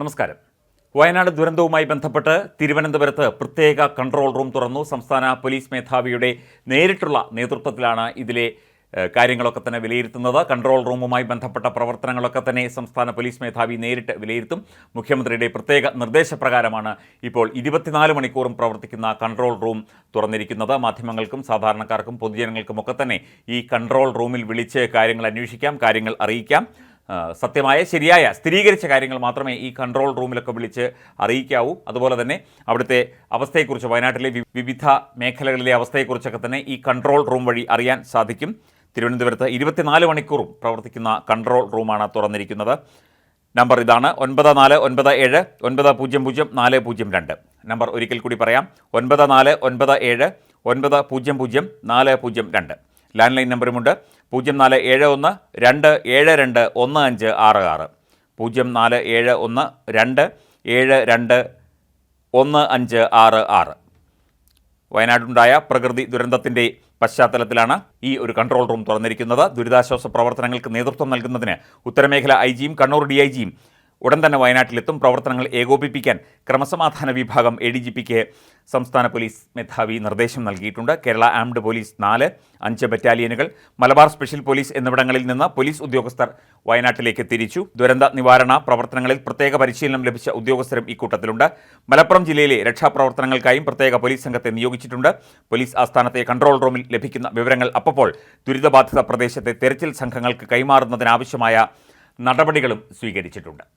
നമസ്കാരം. വയനാട് ദുരന്തവുമായി ബന്ധപ്പെട്ട് തിരുവനന്തപുരത്ത് പ്രത്യേക കൺട്രോൾ റൂം തുറന്നു. സംസ്ഥാന പോലീസ് മേധാവിയുടെ നേരിട്ടുള്ള നേതൃത്വത്തിലാണ് ഇതിലെ കാര്യങ്ങളൊക്കെ തന്നെ വിലയിരുത്തുന്നത്. കൺട്രോൾ റൂമുമായി ബന്ധപ്പെട്ട പ്രവർത്തനങ്ങളൊക്കെ തന്നെ സംസ്ഥാന പോലീസ് മേധാവി നേരിട്ട് വിലയിരുത്തും. മുഖ്യമന്ത്രിയുടെ പ്രത്യേക നിർദ്ദേശപ്രകാരമാണ് ഇപ്പോൾ ഇരുപത്തിനാല് മണിക്കൂറും പ്രവർത്തിക്കുന്ന കൺട്രോൾ റൂം തുറന്നിരിക്കുന്നത്. മാധ്യമങ്ങൾക്കും സാധാരണക്കാർക്കും പൊതുജനങ്ങൾക്കുമൊക്കെ തന്നെ ഈ കൺട്രോൾ റൂമിൽ വിളിച്ച് കാര്യങ്ങൾ അന്വേഷിക്കാം കാര്യങ്ങൾ അറിയിക്കാം. സത്യമായ ശരിയായ സ്ഥിരീകരിച്ച കാര്യങ്ങൾ മാത്രമേ ഈ കൺട്രോൾ റൂമിലൊക്കെ വിളിച്ച് അറിയിക്കാവൂ. അതുപോലെ തന്നെ അവിടുത്തെ അവസ്ഥയെക്കുറിച്ച് വയനാട്ടിലെ വിവിധ മേഖലകളിലെ അവസ്ഥയെക്കുറിച്ചൊക്കെ തന്നെ ഈ കൺട്രോൾ റൂം വഴി അറിയാൻ സാധിക്കും. തിരുവനന്തപുരത്ത് ഇരുപത്തിനാല് മണിക്കൂറും പ്രവർത്തിക്കുന്ന കൺട്രോൾ റൂമാണ് തുറന്നിരിക്കുന്നത്. നമ്പർ ഇതാണ് ഒൻപത് നാല് ഒൻപത് ഏഴ് ഒൻപത് പൂജ്യം പൂജ്യം നാല് പൂജ്യം രണ്ട്. നമ്പർ ഒരിക്കൽ കൂടി പറയാം ഒൻപത് നാല് ഒൻപത് ഏഴ് ഒൻപത് പൂജ്യം പൂജ്യം നാല് പൂജ്യം രണ്ട്. ലാൻഡ് ലൈൻ നമ്പറുമുണ്ട് പൂജ്യം നാല് ഏഴ് ഒന്ന് രണ്ട് ഏഴ് രണ്ട് ഒന്ന് അഞ്ച് ആറ് ആറ്. പൂജ്യം നാല് ഏഴ് ഒന്ന് രണ്ട് ഏഴ് രണ്ട് ഒന്ന് അഞ്ച് ആറ് ആറ്. വയനാടുണ്ടായ പ്രകൃതി ദുരന്തത്തിന്റെ പശ്ചാത്തലത്തിലാണ് ഈ ഒരു കൺട്രോൾ റൂം തുറന്നിരിക്കുന്നത്. ദുരിതാശ്വാസ പ്രവർത്തനങ്ങൾക്ക് നേതൃത്വം നൽകുന്നതിന് ഉത്തരമേഖല ഐ ജിയും കണ്ണൂർ ഡി ഐ ജിയും ഉടൻ തന്നെ വയനാട്ടിലെത്തും. പ്രവർത്തനങ്ങൾ ഏകോപിപ്പിക്കാൻ ക്രമസമാധാന വിഭാഗം എ ഡി ജി പിക്ക് സംസ്ഥാന പോലീസ് മേധാവി നിർദ്ദേശം നൽകിയിട്ടുണ്ട്. കേരള ആംഡ് പോലീസ് നാല് അഞ്ച് ബറ്റാലിയനുകൾ മലബാർ സ്പെഷ്യൽ പോലീസ് എന്നിവിടങ്ങളിൽ നിന്ന് പോലീസ് ഉദ്യോഗസ്ഥർ വയനാട്ടിലേക്ക് തിരിച്ചു. ദുരന്ത നിവാരണ പ്രവർത്തനങ്ങളിൽ പ്രത്യേക പരിശീലനം ലഭിച്ച ഉദ്യോഗസ്ഥരും ഇക്കൂട്ടത്തിലുണ്ട്. മലപ്പുറം ജില്ലയിലെ രക്ഷാപ്രവർത്തനങ്ങൾക്കായും പ്രത്യേക പോലീസ് സംഘത്തെ നിയോഗിച്ചിട്ടുണ്ട്. പോലീസ് ആസ്ഥാനത്തെ കൺട്രോൾ റൂമിൽ ലഭിക്കുന്ന വിവരങ്ങൾ അപ്പോൾ ദുരിതബാധിത പ്രദേശത്തെ തെരച്ചിൽ സംഘങ്ങൾക്ക് കൈമാറുന്നതിനാവശ്യമായ നടപടികളും സ്വീകരിച്ചിട്ടുണ്ട്.